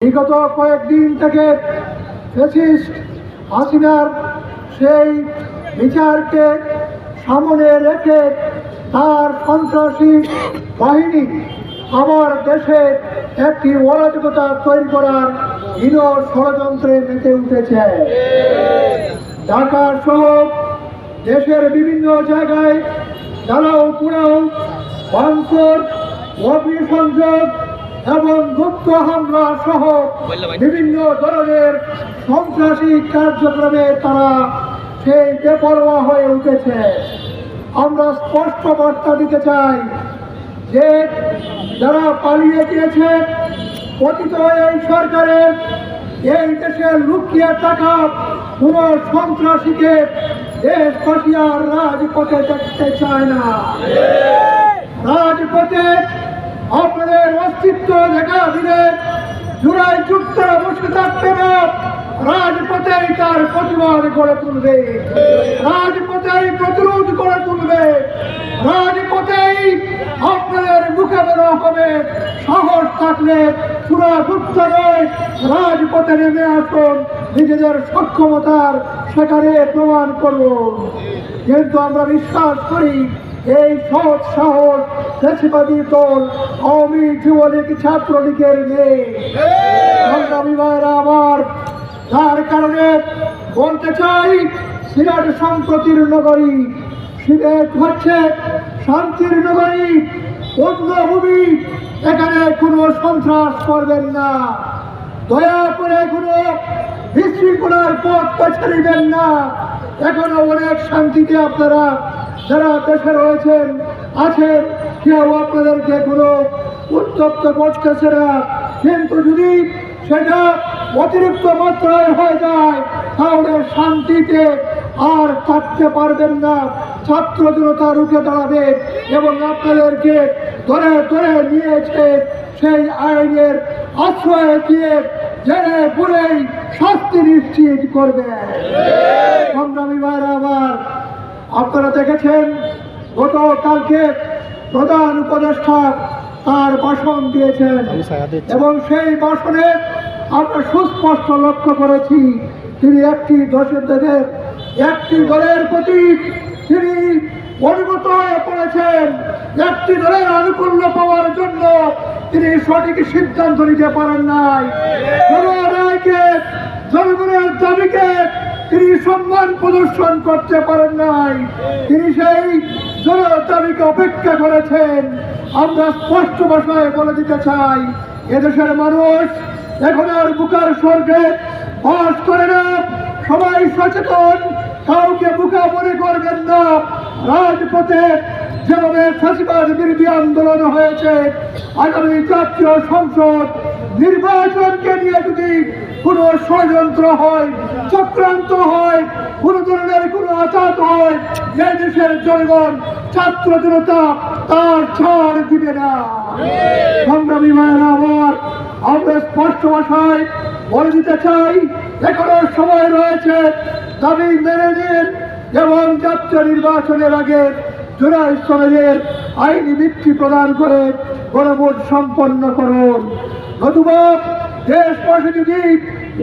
বিগত কয়েকদিন থেকে ফেসিস্ট হাসিনার সেই বিচারকে সামনে রেখে তার সন্ত্রাসী বাহিনী আমার দেশে একটি অরাজকতা তৈরি করার হীন ষড়যন্ত্রে মেতে উঠেছে। ঢাকা সহ দেশের বিভিন্ন জায়গায় জ্বালাও পুরাও ভাঙচুর অগ্নিসংযোগ এবং গুপ্ত হামলা সহ বিভিন্ন ধরনের সন্ত্রাসী কার্যক্রমে তারা সেই বেপরোয়া হয়ে উঠেছে। আমরা স্পষ্ট বার্তা দিতে চাই যে যারা পালিয়ে গিয়েছে পতিত এই সরকারের এই দেশে লুকিয়ে থাকা কোন সন্ত্রাসীকে দেশবাসী আর রাজপথে দেখতে চায় না। রাজপথে আপনাদের অস্তিত্ব দেখা দিলে জুলাই যুক্ত বসে থাকবে না। রাজপথেই তার প্রতিবাদ করে তুলবে। রাজপথেই প্রতিরোধ গড়ে তুলবে। রাজপথেই আপনাদের মুখে বেরো হবে, সাহস থাকলে চূড়া গুপ্ত নয় রাজপথে নেমে আসুন। নিজেদের সক্ষমতার সেখানে প্রমাণ করুন। কিন্তু আমরা বিশ্বাস করি, এই সৎ সাহস দেশবাদী দল আওয়ামী যুবলীগ ছাত্রলীগের নেই সংগ্রামী ভাইরা আমার, যার কারণে বলতে চাই, সিলেট সম্প্রতির নগরী, সিলেট হচ্ছে শান্তির নগরী অন্যভূমি এখানে কোনো সন্ত্রাস করবেন না। দয়া করে কোনো বিশৃঙ্খলার পথ বেছে নেবেন না। এখনও অনেক শান্তিতে আপনারা, যারা দেশে রয়েছেন, আছেন কেউ আপনাদেরকে কোনো উত্তপ্ত করতেছে না কিন্তু যদি সেটা অতিরিক্ত মাত্রায় হয়ে যায় তাহলে শান্তিতে আর থাকতে পারবেন না। ছাত্র জনতা রুখে দাঁড়াবে এবং আপনাদেরকে ধরে ধরে নিয়েছে সেই আইনের আশ্রয় দিয়ে জেনে বলেই শাস্তি নিশ্চিত করবে। সংগ্রামী ভাইরা আবার আপনারা দেখেছেন গতকালকে প্রধান উপদেষ্টা তার ভাষণ দিয়েছেন। এবং সেই ভাষণে আমরা সুস্পষ্ট লক্ষ্য করেছি তিনি একটি দশের একটি দলের প্রতি তিনি অনুগত হয়ে পড়েছেন একটি দলের আনুকূল্য পাওয়ার জন্য তিনি সঠিক সিদ্ধান্ত নিতে পারেন নাই। জনগণকে জনগণের দাবিকে তিনি সম্মান প্রদর্শন করতে পারেন নাই। তিনি সেই দাবিকে অপেক্ষা করেছেন। আমরা স্পষ্ট ভাষায় বলে দিতে চাই, এদেশের মানুষ এখন আর বুকার স্বর্গে বাস করে না। সবাই সচেতন, কাউকে বুকা মনে করবেন না। রাজপথে যেভাবে ফাঁসিবাদ বিরোধী আন্দোলন হয়েছে, আগামী জাতীয় সংসদ নির্বাচনকে নিয়ে যদি কোনো ষড়যন্ত্র হয়, চক্রান্ত হয়, কোনো তার ছাড় আমার স্পষ্ট ভাষায় বলে দিতে চাই সময় রয়েছে, দাবি এবং নির্বাচনের আগে জুলাই সমাজের আইনি ভিত্তি প্রদান করে গণভোট সম্পন্ন করুন। নতুবা দেশবাসী যদি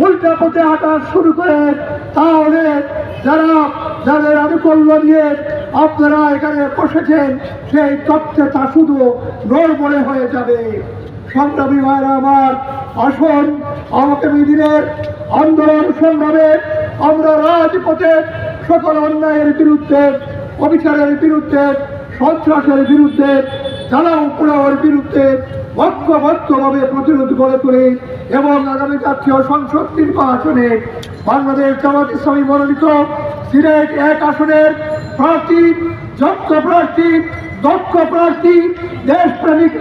উল্টা পথে হাঁটা শুরু করে তাহলে যারা যাদের আনুকূল্য নিয়ে আপনারা এখানে বসেছেন, সেই তথ্যে তা শুধু নড়বড়ে হয়ে যাবে। সংগ্রামী ভাইরা আমার, আসুন, আমাকে দিনের আন্দোলন সংগ্রামে আমরা রাজপথে সকল অন্যায়ের বিরুদ্ধে, অবিচারের বিরুদ্ধে, সন্ত্রাসের বিরুদ্ধে জ্বালাও পোড়াওয়ার বিরুদ্ধে ঐক্যবদ্ধভাবে প্রতিরোধ গড়ে তুলি এবং আগামী জাতীয় সংসদ নির্বাচনে বাংলাদেশ জামাত ইসলামী মনোনীত সিলেট এক আসনের প্রার্থী যোগ্য প্রার্থী দক্ষ প্রার্থী দেশপ্রেমিক